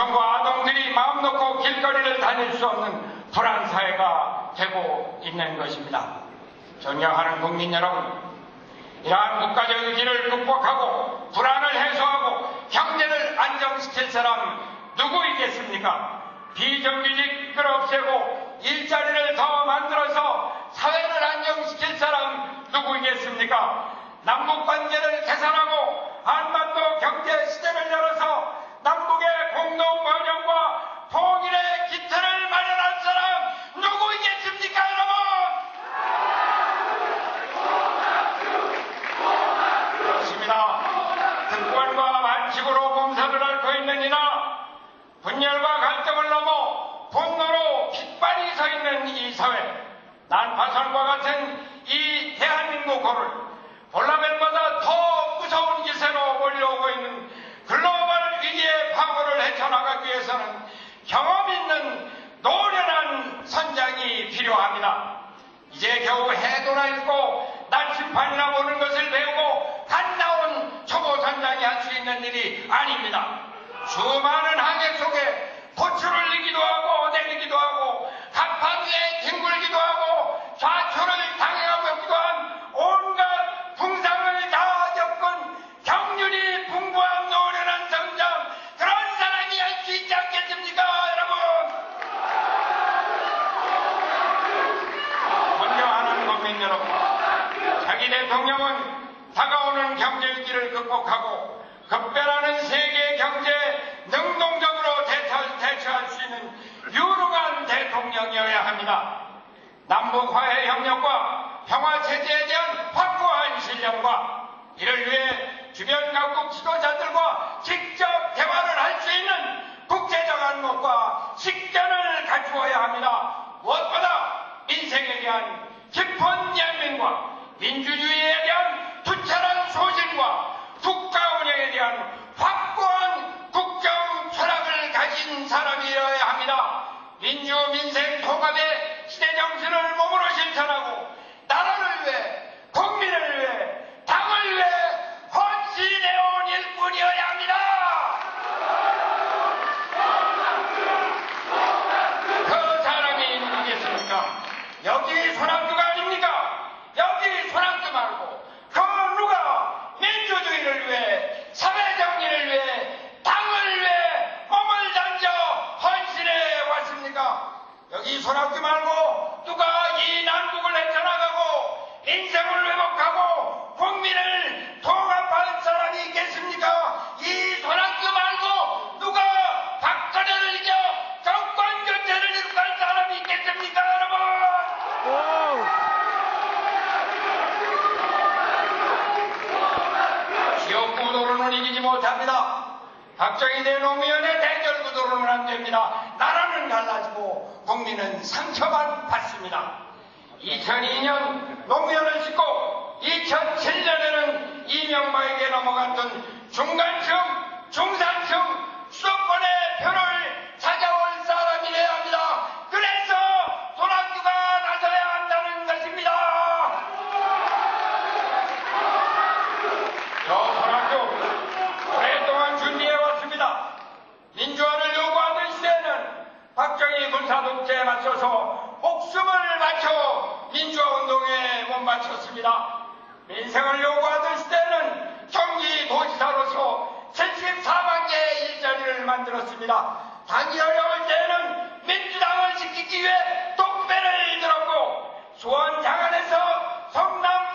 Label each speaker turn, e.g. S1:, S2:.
S1: 정과 아동들이 마음 놓고 길거리를 다닐 수 없는 불안 사회가 되고 있는 것입니다. 존경하는 국민 여러분, 이러한 국가적 위기를 극복하고 불안을 해소하고 경제를 안정시킬 사람 누구이겠습니까? 비정규직을 없애고 일자리를 더 만들어서 사회를 안정시킬 사람 누구이겠습니까? 남북 관계를 개선하고 한반도 경제 시대를 열어서 남북의 공동 번영과 통일의 기틀을 마련할 사람 누구이겠습니까, 여러분? 그렇습니다. 특권과 만식으로 봉사를 앓고 있는 이나 분열과 갈등을 넘어 분노로 깃발이 서 있는 이 사회, 난파선과 같은 이 대한민국을 볼라벨보다 더 무서운 기세로 몰려오고 있는 글로벌 위기의 파고를 헤쳐나가기 위해서는 경험 있는 노련한 선장이 필요합니다. 이제 겨우 해도나 읽고 날심판이나 보는 것을 배우고 갓 나온 초보 선장이 할 수 있는 일이 아닙니다. 수많은 항해 속에 도출을 이기도 하고 내리기도 하고 갑판 위에 뒹굴기도 하고 좌초를 당해오기도 한 온갖 풍상을 다 겪은 경륜이 풍부한 노련한 성장. 그런 사람이 할 수 있지 않겠습니까 여러분? 존경하는 국민 여러분 자기 대통령은 다가오는 경제 위기를 극복하고 급변하는 세계 경제에 능동적으로 대처, 대처할 수 있는 유능한 대통령이어야 합니다. 남북 화해 협력과 평화 체제에 대한 확고한 신념과 이를 위해 주변 각국 지도자들과 직접 대화를 할 수 있는 국제적 안목과 식견을 갖추어야 합니다. 무엇보다 민생에 대한 깊은 연민과 민주주의에 민주 민생 통합의 시대 정신을 몸으로 실천하고 나라를 위해 국민을 위해 당을 위해 헌신해온 일꾼이어야 합니다. 그 사람이 누구겠습니까? 여기 손학규가 아닙니까? 여기 손학규 말고 그 누가 민주주의를 위해 사회정의를 위해 당을 위해 몸을 던져 헌신해 왔습니까? 손학규 말고 누가 이 난국을 헤쳐나가고 인생을 회복하고 국민을 통합할 사람이 있겠습니까? 이 손학규 말고 누가 박근혜를 이겨 정권 교체를 이룩할 사람이 있겠습니까 여러분? 지역 구 도로는 이기지 못합니다. 박정희 대 노무현의 대결 구도로는 안 됩니다. 갈라지고 국민은 상처만 받습니다. 2002년 노무현을 싣고 2007년에는 이명박에게 넘어갔던 중간층, 중산층, 수도권의 표를 찾아올 사람이래야 합니다. 그래서 손학규가 나서야 한다는 것입니다. 저 손학규 오랫동안 준비해왔습니다. 민주화를 요구하던 시대에는 박정희 군사독재에 맞춰서 목숨을 바쳐 민주화 운동에 못 바쳤습니다. 민생을 요구하던 시대에는 경기 도지사로서 74만 개의 일자리를 만들었습니다. 당이 어려울 때에는 민주당을 지키기 위해 독배를 들었고 수원 장안에서 성남